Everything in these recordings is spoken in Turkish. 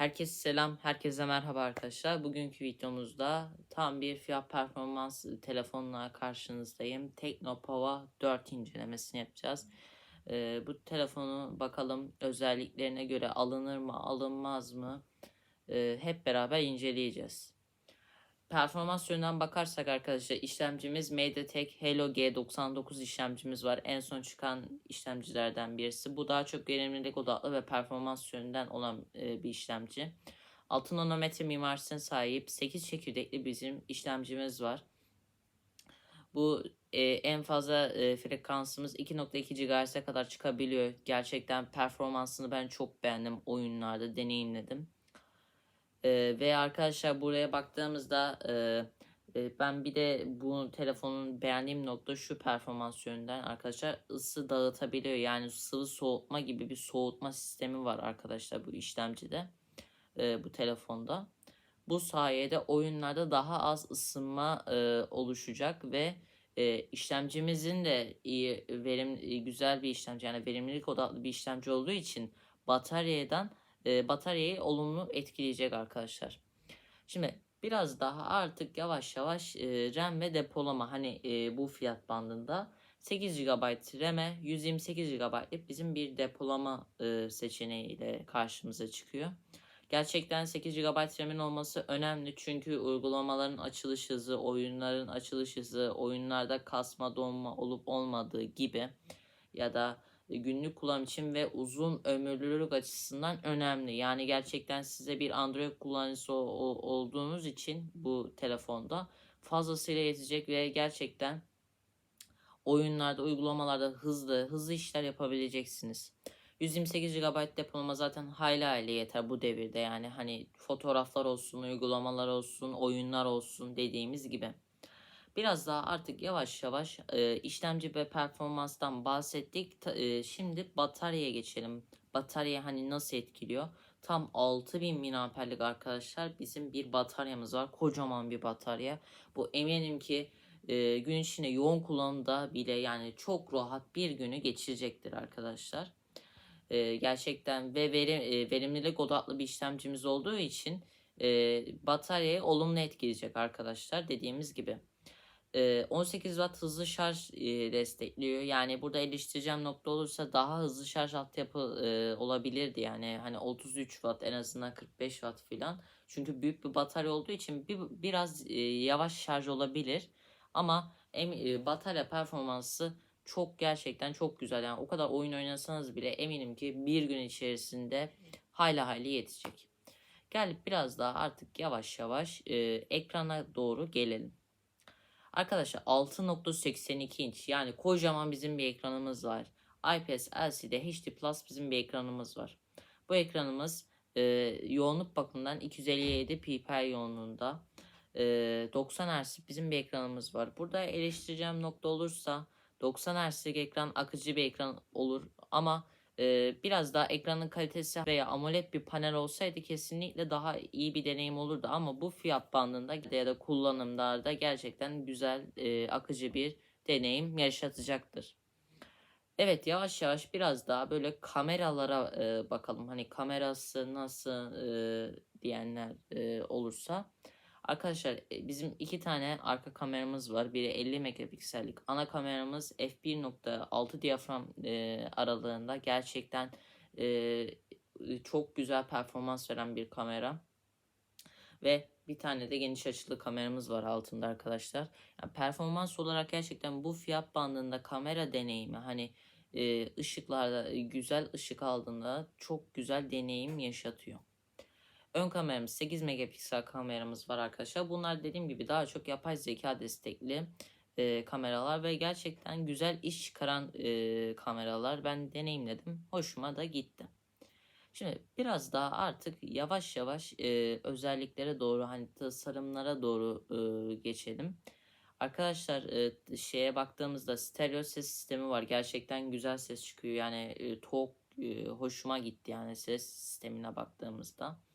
Herkese selam, herkese merhaba arkadaşlar. Bugünkü videomuzda tam bir fiyat performans telefonla karşınızdayım. Teknopova 4 incelemesini yapacağız. Ee, bu telefonu bakalım özelliklerine göre alınır mı, alınmaz mı? Ee, hep beraber inceleyeceğiz. Performans yönünden bakarsak arkadaşlar işlemcimiz MediaTek Helio G99 işlemcimiz var. En son çıkan işlemcilerden birisi. Bu daha çok verimlilik odaklı ve performans yönünden olan e, bir işlemci. 6 nanometre mimarisine sahip 8 çekirdekli bizim işlemcimiz var. Bu e, en fazla e, frekansımız 2.2 GHz'e kadar çıkabiliyor. Gerçekten performansını ben çok beğendim oyunlarda deneyimledim. Ee, ve arkadaşlar buraya baktığımızda e, e, ben bir de bu telefonun beğendiğim nokta şu performans yönünden arkadaşlar ısı dağıtabiliyor. Yani sıvı soğutma gibi bir soğutma sistemi var arkadaşlar bu işlemcide e, bu telefonda. Bu sayede oyunlarda daha az ısınma e, oluşacak ve e, işlemcimizin de iyi verim güzel bir işlemci yani verimlilik odaklı bir işlemci olduğu için bataryadan e, bataryayı olumlu etkileyecek arkadaşlar. Şimdi biraz daha artık yavaş yavaş e, RAM ve depolama hani e, bu fiyat bandında 8 GB RAM'e 128 GB'lık bizim bir depolama seçeneğiyle karşımıza çıkıyor. Gerçekten 8 GB RAM'in olması önemli çünkü uygulamaların açılış hızı, oyunların açılış hızı, oyunlarda kasma donma olup olmadığı gibi ya da günlük kullanım için ve uzun ömürlülük açısından önemli. Yani gerçekten size bir Android kullanıcısı olduğunuz için bu telefonda fazlasıyla yetecek ve gerçekten oyunlarda, uygulamalarda hızlı, hızlı işler yapabileceksiniz. 128 GB depolama zaten hayli hayli yeter bu devirde yani hani fotoğraflar olsun, uygulamalar olsun, oyunlar olsun dediğimiz gibi. Biraz daha artık yavaş yavaş e, işlemci ve performanstan bahsettik. Ta, e, şimdi bataryaya geçelim. Batarya hani nasıl etkiliyor? Tam 6000 mAh'lik arkadaşlar bizim bir bataryamız var. Kocaman bir batarya. Bu eminim ki e, gün içinde yoğun kullanımda bile yani çok rahat bir günü geçirecektir arkadaşlar. E, gerçekten ve verim, e, verimlilik odaklı bir işlemcimiz olduğu için e, bataryayı olumlu etkileyecek arkadaşlar dediğimiz gibi. 18 Watt hızlı şarj destekliyor. Yani burada eleştireceğim nokta olursa daha hızlı şarj altyapı olabilirdi. Yani hani 33 Watt en azından 45 Watt filan. Çünkü büyük bir batarya olduğu için bir, biraz yavaş şarj olabilir. Ama batarya performansı çok gerçekten çok güzel. Yani o kadar oyun oynasanız bile eminim ki bir gün içerisinde hayli hayli yetecek. Gelip biraz daha artık yavaş yavaş ekrana doğru gelelim. Arkadaşlar 6.82 inç yani kocaman bizim bir ekranımız var. IPS LCD HD Plus bizim bir ekranımız var. Bu ekranımız e, yoğunluk bakımından 257 ppi yoğunluğunda. E, 90 Hz bizim bir ekranımız var. Burada eleştireceğim nokta olursa 90 Hz'lik ekran akıcı bir ekran olur ama biraz daha ekranın kalitesi veya AMOLED bir panel olsaydı kesinlikle daha iyi bir deneyim olurdu. Ama bu fiyat bandında ya da kullanımlarda gerçekten güzel akıcı bir deneyim yaşatacaktır. Evet yavaş yavaş biraz daha böyle kameralara bakalım. Hani kamerası nasıl diyenler olursa. Arkadaşlar e, bizim iki tane arka kameramız var. Biri 50 megapiksellik. Ana kameramız f1.6 diyafram e, aralığında. Gerçekten e, çok güzel performans veren bir kamera. Ve bir tane de geniş açılı kameramız var altında arkadaşlar. Yani performans olarak gerçekten bu fiyat bandında kamera deneyimi hani e, ışıklarda güzel ışık aldığında çok güzel deneyim yaşatıyor. Ön kameramız 8 megapiksel kameramız var arkadaşlar. Bunlar dediğim gibi daha çok yapay zeka destekli e, kameralar ve gerçekten güzel iş çıkaran e, kameralar. Ben deneyimledim. Hoşuma da gitti. Şimdi biraz daha artık yavaş yavaş e, özelliklere doğru hani tasarımlara doğru e, geçelim. Arkadaşlar e, şeye baktığımızda stereo ses sistemi var. Gerçekten güzel ses çıkıyor. Yani e, çok e, hoşuma gitti yani ses sistemine baktığımızda.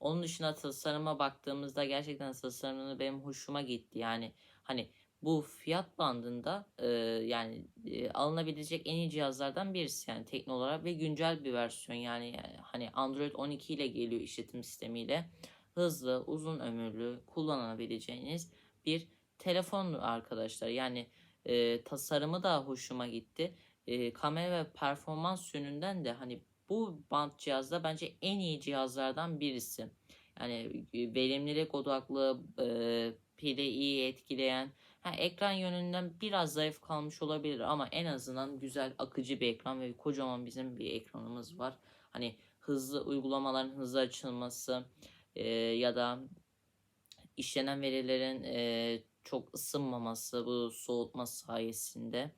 Onun dışında tasarıma baktığımızda gerçekten tasarımını benim hoşuma gitti. Yani hani bu fiyat bandında e, yani e, alınabilecek en iyi cihazlardan birisi yani teknik olarak ve güncel bir versiyon. Yani, yani hani Android 12 ile geliyor işletim sistemiyle. Hızlı uzun ömürlü kullanabileceğiniz bir telefon arkadaşlar. Yani e, tasarımı da hoşuma gitti. E, kamera ve performans yönünden de hani bu band cihazda bence en iyi cihazlardan birisi yani e, verimlilik odaklı e, pili iyi etkileyen Ha, ekran yönünden biraz zayıf kalmış olabilir ama en azından güzel akıcı bir ekran ve kocaman bizim bir ekranımız var. Hani hızlı uygulamaların hızlı açılması e, ya da işlenen verilerin e, çok ısınmaması bu soğutma sayesinde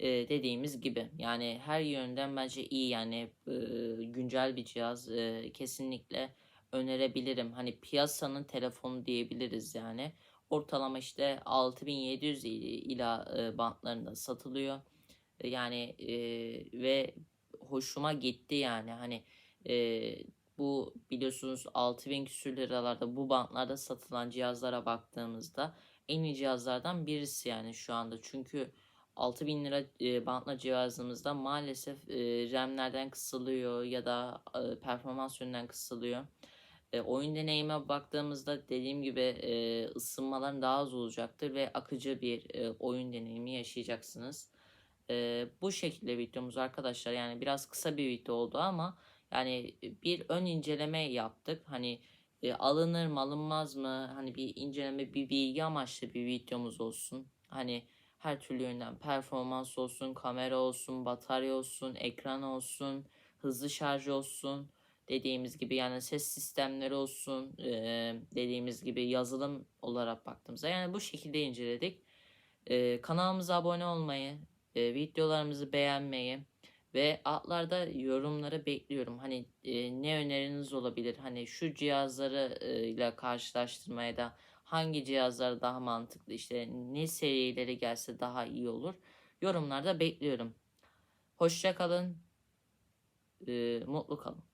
e, dediğimiz gibi yani her yönden bence iyi yani e, güncel bir cihaz e, kesinlikle önerebilirim. Hani piyasanın telefonu diyebiliriz yani ortalama işte 6700 ila e, bantlarında satılıyor. Yani e, ve hoşuma gitti yani hani e, bu biliyorsunuz 6000 küsür liralarda bu bantlarda satılan cihazlara baktığımızda en iyi cihazlardan birisi yani şu anda. Çünkü 6000 lira e, bantla cihazımızda maalesef e, RAM'lerden kısılıyor ya da e, performans yönünden kısılıyor. E, oyun deneyime baktığımızda dediğim gibi e, ısınmaların daha az olacaktır ve akıcı bir e, oyun deneyimi yaşayacaksınız. E, bu şekilde videomuz arkadaşlar yani biraz kısa bir video oldu ama yani bir ön inceleme yaptık. Hani e, alınır mı alınmaz mı hani bir inceleme bir bilgi amaçlı bir videomuz olsun. Hani her türlü yönden performans olsun, kamera olsun, batarya olsun, ekran olsun, hızlı şarj olsun dediğimiz gibi yani ses sistemleri olsun e, dediğimiz gibi yazılım olarak baktığımızda yani bu şekilde inceledik. E, kanalımıza abone olmayı, e, videolarımızı beğenmeyi ve altlarda yorumları bekliyorum. Hani e, ne öneriniz olabilir? Hani şu cihazları e, ile karşılaştırmaya da hangi cihazlar daha mantıklı işte ne serileri gelse daha iyi olur. Yorumlarda bekliyorum. Hoşça kalın. E, mutlu kalın.